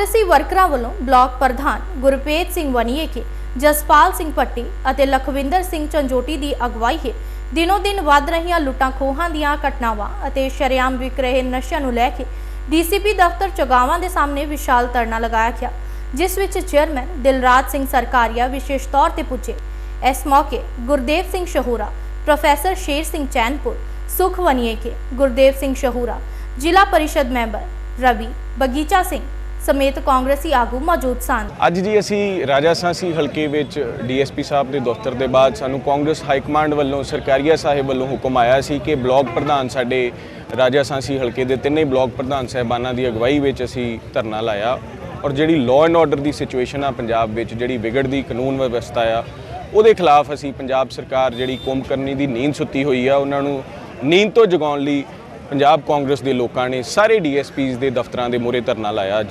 ਕਾਂਗਰਸੀ ਵਰਕਰਾਂ ਵੱਲੋਂ ਬਲਾਕ ਪ੍ਰਧਾਨ ਗੁਰਪ੍ਰੀਤ ਸਿੰਘ ਵਨੀਏਕੇ ਜਸਪਾਲ ਸਿੰਘ ਪੱਟੀ ਅਤੇ ਲਖਵਿੰਦਰ ਸਿੰਘ ਚੰਜੋਟੀ ਦੀ ਅਗਵਾਈ ਹੇਠ ਦਿਨੋ ਦਿਨ ਵੱਧ ਰਹੀਆਂ ਲੁੱਟਾਂ ਖੋਹਾਂ ਦੀਆਂ ਘਟਨਾਵਾਂ ਅਤੇ ਸ਼ਰੇਆਮ ਵਿਕ ਰਹੇ ਨਸ਼ਿਆਂ ਨੂੰ ਲੈ ਕੇ ਡੀਸੀਪੀ ਦਫ਼ਤਰ ਚਗਾਵਾਂ ਦੇ ਸਾਹਮਣੇ ਵਿਸ਼ਾਲ ਧਰਨਾ ਲਗਾਇਆ ਗਿਆ, ਜਿਸ ਵਿੱਚ ਚੇਅਰਮੈਨ ਦਿਲਰਾਜ ਸਿੰਘ ਸਰਕਾਰੀਆ ਵਿਸ਼ੇਸ਼ ਤੌਰ ਤੇ ਪੁੱਜੇ। ਇਸ ਮੌਕੇ ਗੁਰਦੇਵ ਸਿੰਘ ਸ਼ਹੂਰਾ, ਪ੍ਰੋਫੈਸਰ ਸ਼ੇਰ ਸਿੰਘ ਚੈਨਪੁਰ, ਸੁਖ ਵਨੀਏਕੇ ਗੁਰਦੇਵ ਸਿੰਘ ਸ਼ਹੂਰਾ, ਜ਼ਿਲ੍ਹਾ ਪਰਿਸ਼ਦ ਮੈਂਬਰ ਰਵੀ ਬਗੀਚਾ ਸਿੰਘ ਸਮੇਤ ਕਾਂਗਰਸੀ ਆਗੂ ਮੌਜੂਦ ਸਨ। ਅੱਜ ਜੀ ਅਸੀਂ ਰਾਜਾ ਸਾਂਸੀ ਹਲਕੇ ਵਿੱਚ ਡੀਐਸਪੀ ਸਾਹਿਬ ਦੇ ਦਫ਼ਤਰ ਦੇ ਬਾਅਦ ਸਾਨੂੰ ਕਾਂਗਰਸ ਹਾਈ ਕਮਾਂਡ ਵੱਲੋਂ ਸਰਕਾਰੀਆ ਸਾਹਿਬ ਵੱਲੋਂ ਹੁਕਮ ਆਇਆ ਸੀ ਕਿ ਬਲਾਕ ਪ੍ਰਧਾਨ ਸਾਡੇ ਰਾਜਾ ਸਾਂਸੀ ਹਲਕੇ ਦੇ ਤਿੰਨੇ ਬਲਾਕ ਪ੍ਰਧਾਨ ਸਾਹਿਬਾਨਾਂ ਦੀ ਅਗਵਾਈ ਵਿੱਚ ਅਸੀਂ ਧਰਨਾ ਲਾਇਆ ਔਰ ਜਿਹੜੀ ਲਾਅ ਐਂਡ ਆਰਡਰ ਦੀ ਸਿਚੁਏਸ਼ਨ ਆ ਪੰਜਾਬ ਵਿੱਚ, ਜਿਹੜੀ ਵਿਗੜਦੀ ਕਾਨੂੰਨ ਵਿਵਸਥਾ ਆ, ਉਹਦੇ ਖਿਲਾਫ ਅਸੀਂ ਪੰਜਾਬ ਸਰਕਾਰ ਜਿਹੜੀ ਕੁੰਭਕਰਨੀ ਦੀ ਨੀਂਦ ਸੁੱਤੀ ਹੋਈ ਆ, ਉਹਨਾਂ ਨੂੰ ਨੀਂਦ ਤੋਂ ਜਗਾਉਣ ਲਈ ਪੰਜਾਬ ਕਾਂਗਰਸ ਦੇ ਲੋਕਾਂ ਨੇ ਸਾਰੇ ਡੀਐਸਪੀਜ਼ ਦੇ ਦਫ਼ਤਰਾਂ ਦੇ ਮੂਹਰੇ ਧਰਨਾ ਲਾਇਆ ਅੱਜ।